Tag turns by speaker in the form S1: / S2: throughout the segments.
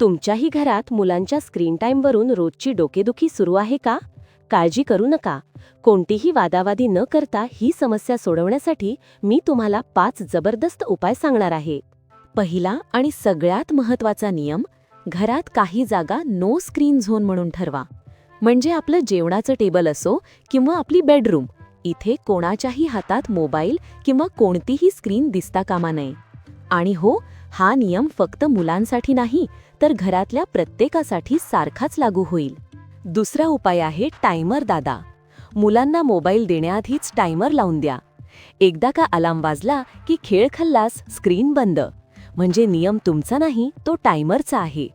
S1: तुमच्याही घरात मुलांच्या स्क्रीन टाईमवरून रोजची डोकेदुखी सुरू आहे का? काळजी करू नका. कोणतीही वादावादी न करता ही समस्या सोडवण्यासाठी मी तुम्हाला पाच जबरदस्त उपाय सांगणार आहे. पहिला आणि सगळ्यात महत्त्वाचा नियम घरात काही जागा नो स्क्रीन झोन म्हणून ठरवा. म्हणजे आपलं जेवणाचं टेबल असो किंवा आपली बेडरूम इथे कोणाच्याही हातात मोबाईल किंवा कोणतीही स्क्रीन दिसता कामा नये. आणि हो हा नियम फक्त मुलांसाठी नाही तर घरातल्या प्रत्येकासाठी सारखाच लागू होईल. दुसरा उपाय आहे टायमर दादा. मुलांना मोबाईल देण्याआधीच टायमर लावून द्या. एकदा का अलार्म वाजला की खेळ खल्लास स्क्रीन बंद. म्हणजे नियम तुमचा नाही तो टायमरचा आहे.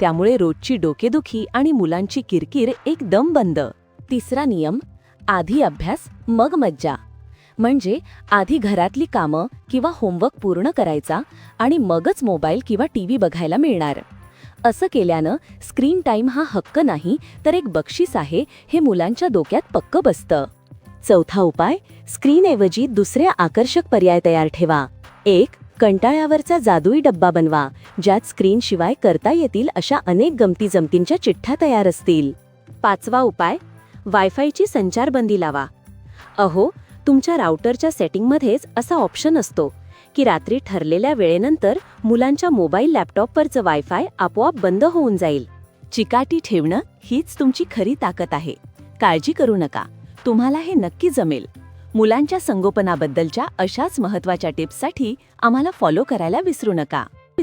S1: त्यामुळे रोजची डोकेदुखी आणि मुलांची किरकिर एकदम बंद. तिसरा नियम आधी अभ्यास मग मज्जा. म्हणजे आधी घरातली कामं किंवा होमवर्क पूर्ण करायचा आणि मगच मोबाईल किंवा टीव्ही बघायला मिळणार. असं केल्यानं स्क्रीन टाईम हा हक्क नाही तर एक बक्षीस आहे हे मुलांच्या डोक्यात पक्क बसतं. चौथा उपाय स्क्रीनऐवजी दुसरे आकर्षक पर्याय तयार ठेवा. एक कंटाळ्यावरचा जादुई डब्बा बनवा ज्यात स्क्रीनशिवाय करता येतील अशा अनेक गमती जमतींच्या चिठ्ठ्या तयार असतील. पाचवा उपाय वायफायची संचारबंदी लावा. अहो तुमच्या राऊटरच्या सेटिंगमध्येच असा ऑप्शन असतो की रात्री ठरलेल्या वेळेनंतर मुलांच्या मोबाईल लॅपटॉपवरचं वायफाय आपोआप बंद होऊन जाईल. चिकाटी ठेवणं हीच तुमची खरी ताकद आहे. काळजी करू नका. तुम्हाला हे नक्की जमेल. मुलांच्या संगोपनाबद्दलच्या अशाच महत्त्वाच्या टिप्ससाठी आम्हाला फॉलो करायला विसरू नका.